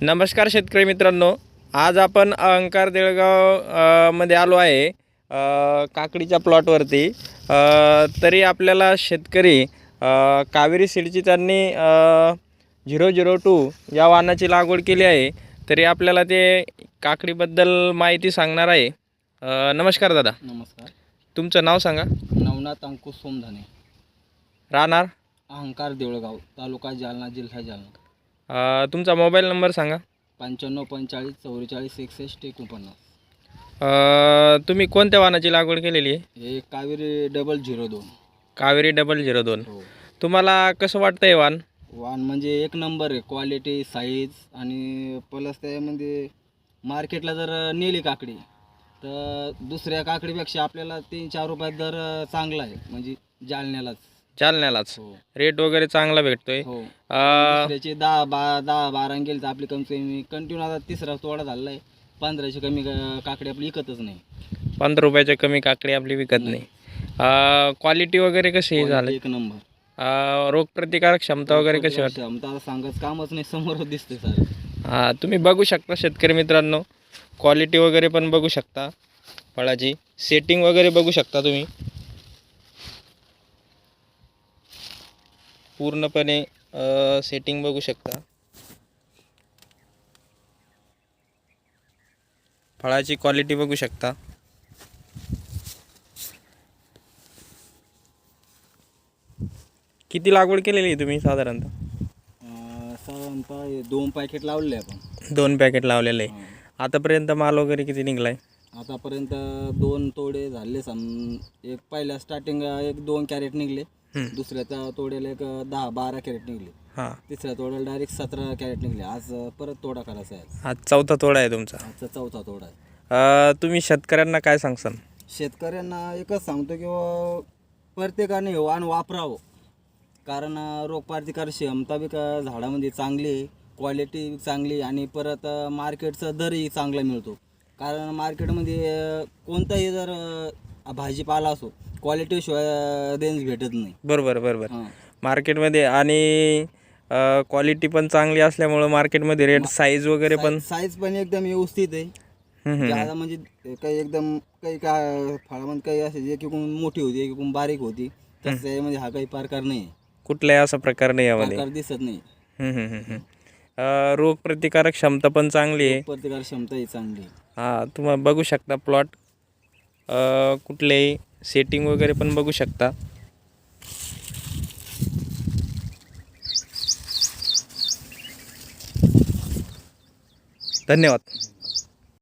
नमस्कार शेतकरी मित्रांनो आज आपण अंकार देळगावमध्ये आलो आहे काकडीच्या प्लॉटवरती तरी आपल्याला शेतकरी कावेरी सीडची त्यांनी झिरो झिरो टू या वाहनाची लागवड केली आहे. तरी आपल्याला ते काकडीबद्दल माहिती सांगणार आहे. नमस्कार दादा. नमस्कार. तुमचं नाव सांगा. नवनाथ अंकुश सोमधाने. राहणार? अहंकार देवळगाव तालुका जालना जिल्हा जालना. अ, तुमचा मोबाईल नंबर सांगा. पंच्याण्णव पंचेचाळीस चौवेचाळीस एकसष्ट एकोणपन्नास. अ, तुम्ही कोणत्या वाहनाची लागवड केलेली आहे? हे कावेरी डबल झिरो दोन. कावेरी डबल झिरो दोन. हो. तुम्हाला कसं वाटतं आहे वाहन वाण म्हणजे एक नंबर आहे क्वालिटी साईज आणि प्लस त्यामध्ये मार्केटला जर नेली काकडी तर दुसऱ्या काकडीपेक्षा आपल्याला तीन चार रुपयात दर चांगला आहे म्हणजे जालन्यालाच. जालन्यालाच हो. रेट वगैरे चांगला भेटतोय. हो. दहा बा दहा बारा गेले तर आपली कमी कमी कंटिन्यू आता तिसरा तोडा आहे पंधराशे कमी का- काकडी आपली विकतच नाही. पंधरा रुपयाच्या कमी काकडी आपली विकत नाही. क्वालिटी वगैरे कशी झाली? एक नंबर. अं, रोगप्रतिकारक क्षमता वगैरे कशी वाटते? आता सांगत कामच नाही समोर दिसते सर हा तुम्ही बघू शकता शेतकरी मित्रांनो. क्वालिटी वगैरे पण बघू शकता. फळाची सेटिंग वगैरे बघू शकता तुम्ही. पूर्णपणे सेटिंग बघू शकता. फळाची क्वालिटी बघू शकता. किती लागवड केलेली आहे तुम्ही साधारणतः? साधारणतः दोन पॅकेट लावले आपण. दोन पॅकेट लावलेले आहे. आतापर्यंत माल वगैरे किती निघलाय? आतापर्यंत दोन तोडे झाले. सम एक पहिल्या स्टार्टिंग एक दोन कॅरेट निघले. हम्म. दुसऱ्या तोड्याला एक दहा बारा कॅरेट निघले. हां. तिसऱ्या तोड्याला डायरेक्ट सतरा कॅरेट निघले. आज परत तोडा करायचा आहे आज. चौथा तोडा आहे तुमचा. आजचा चौथा तोडा आहे. अं, तुम्ही शेतकऱ्यांना काय सांगसान? शेतकऱ्यांना एकच सांगतो की प्रत्येकाने हे वाण वापरावं. कारण अं, रोगप्रतिकार क्षमता बी का झाडामध्ये चांगली आहे क्वालिटी चांगली आणि परत अं, मार्केटचा दरही चांगला मिळतो. कारण मार्केटमध्ये अं, कोणताही जर अं, भाजीपाला असो क्वालिटीशिवाय रेंज भेटत नाही. बरोबर बरोबर. हां. मार्केटमध्ये आणि क्वालिटी पण चांगली असल्यामुळं मार्केटमध्ये रेट साईज वगैरे पण साईज पण एकदम व्यवस्थित आहे. हम्म, हम्म, ज्यादा म्हणजे काही एकदम काही काय फळामध्ये काही असे एक एकूण मोठी होती एक एकूण बारीक होती तसं यामध्ये हा काही प्रकार नाही. आहे. कुठलाही असा प्रकार नाही यामध्ये. प्रकार दिसत नाही. हम्म, हम्म, हम्म, हम्म. अं, रोगप्रतिकारक क्षमता पण चांगली आहे. प्रतिकार क्षमता ही चांगली आहे. हां तुम्हाला बघू शकता प्लॉट कुठलेही सेटिंग वगैरे पण बघू शकता. धन्यवाद.